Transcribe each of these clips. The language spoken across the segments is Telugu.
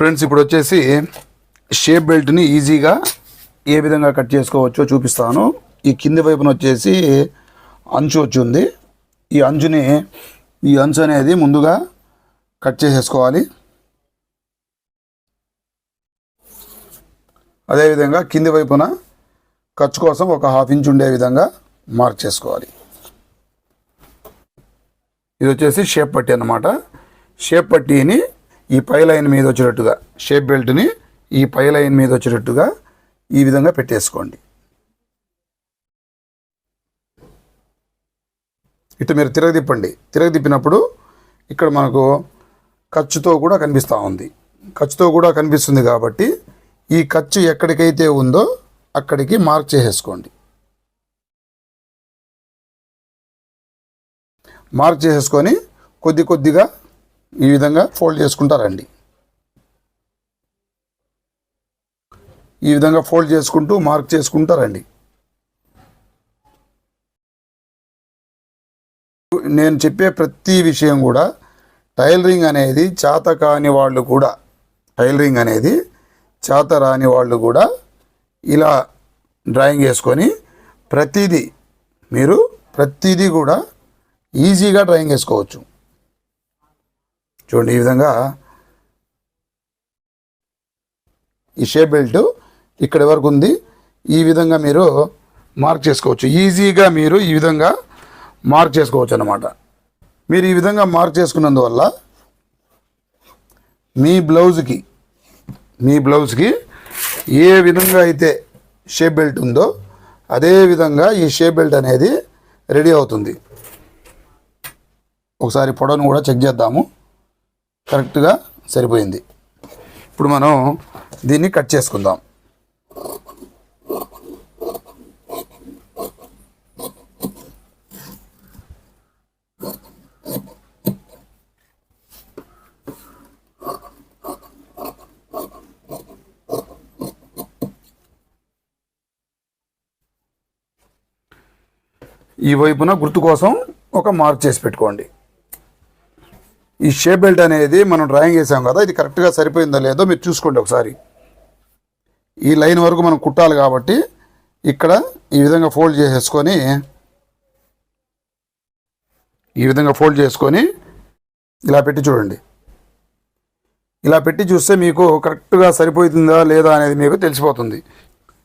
ఫ్రెండ్స్ ఇప్పుడు వచ్చేసి షేప్ బెల్ట్ని ఈజీగా ఏ విధంగా కట్ చేసుకోవచ్చో చూపిస్తాను. ఈ కింది వైపున వచ్చేసి అంచు వచ్చి ఉంది. ఈ అంచుని ఈ అంచు అనేది ముందుగా కట్ చేసేసుకోవాలి. అదేవిధంగా కింది వైపున ఖర్చు కోసం ఒక హాఫ్ ఇంచ్ ఉండే విధంగా మార్క్ చేసుకోవాలి. ఇది వచ్చేసి షేప్ పట్టి అన్నమాట. షేప్ పట్టీని ఈ పై లైన్ మీద వచ్చేటట్టుగా షేప్ బెల్ట్ని ఈ పై లైన్ మీద వచ్చేటట్టుగా ఈ విధంగా పెట్టేసుకోండి. ఇటు మీరు తిరగదిప్పండి తిరగదిప్పినప్పుడు ఇక్కడ మనకు ఖర్చుతో కూడా కనిపిస్తూ ఉంది. ఖర్చుతో కూడా కనిపిస్తుంది కాబట్టి ఈ ఖర్చు ఎక్కడికైతే ఉందో అక్కడికి మార్క్ చేసేసుకోండి. మార్క్ చేసేసుకొని కొద్ది కొద్దిగా ఈ విధంగా ఫోల్డ్ చేసుకుంటారండి ఈ విధంగా ఫోల్డ్ చేసుకుంటూ మార్క్ చేసుకుంటారండి నేను చెప్పే ప్రతి విషయం కూడా టైలరింగ్ అనేది చేత కాని వాళ్ళు కూడా టైలరింగ్ అనేది చేత రాని వాళ్ళు కూడా ఇలా డ్రాయింగ్ వేసుకొని ప్రతిదీ మీరు ప్రతిదీ కూడా ఈజీగా డ్రాయింగ్ వేసుకోవచ్చు. చూడండి ఈ విధంగా ఈ షేప్ బెల్ట్ ఇక్కడ వరకు ఉంది. ఈ విధంగా మీరు మార్క్ చేసుకోవచ్చు. ఈజీగా మీరు ఈ విధంగా మార్క్ చేసుకోవచ్చు అన్నమాట. మీరు ఈ విధంగా మార్క్ చేసుకున్నందువల్ల మీ బ్లౌజ్కి మీ బ్లౌజ్కి ఏ విధంగా అయితే షేప్ బెల్ట్ ఉందో అదే విధంగా ఈ షేప్ బెల్ట్ అనేది రెడీ అవుతుంది. ఒకసారి పొడవును కూడా చెక్ చేద్దాము. కరెక్ట్గా సరిపోయింది. ఇప్పుడు మనం దీన్ని కట్ చేసుకుందాం. ఈ వైపున గుర్తు కోసం ఒక మార్క్ చేసి పెట్టుకోండి. ఈ షేప్ బెల్ట్ అనేది మనం డ్రాయింగ్ చేసాం కదా ఇది కరెక్ట్గా సరిపోయిందో లేదో మీరు చూసుకోండి ఒకసారి. ఈ లైన్ వరకు మనం కుట్టాలి కాబట్టి ఇక్కడ ఈ విధంగా ఫోల్డ్ చేసేసుకొని ఈ విధంగా ఫోల్డ్ చేసుకొని ఇలా పెట్టి చూడండి. ఇలా పెట్టి చూస్తే మీకు కరెక్ట్గా సరిపోతుందా లేదా అనేది మీకు తెలిసిపోతుంది.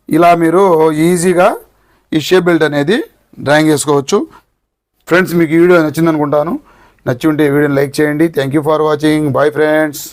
ఇలా మీరు ఈజీగా ఈ షేప్ బెల్ట్ అనేది డ్రాయింగ్ చేసుకోవచ్చు. ఫ్రెండ్స్ మీకు ఈ వీడియో నచ్చిందనుకుంటాను. నచ్చి ఉంటే వీడియోని లైక్ చేయండి. Thank you for watching bye friends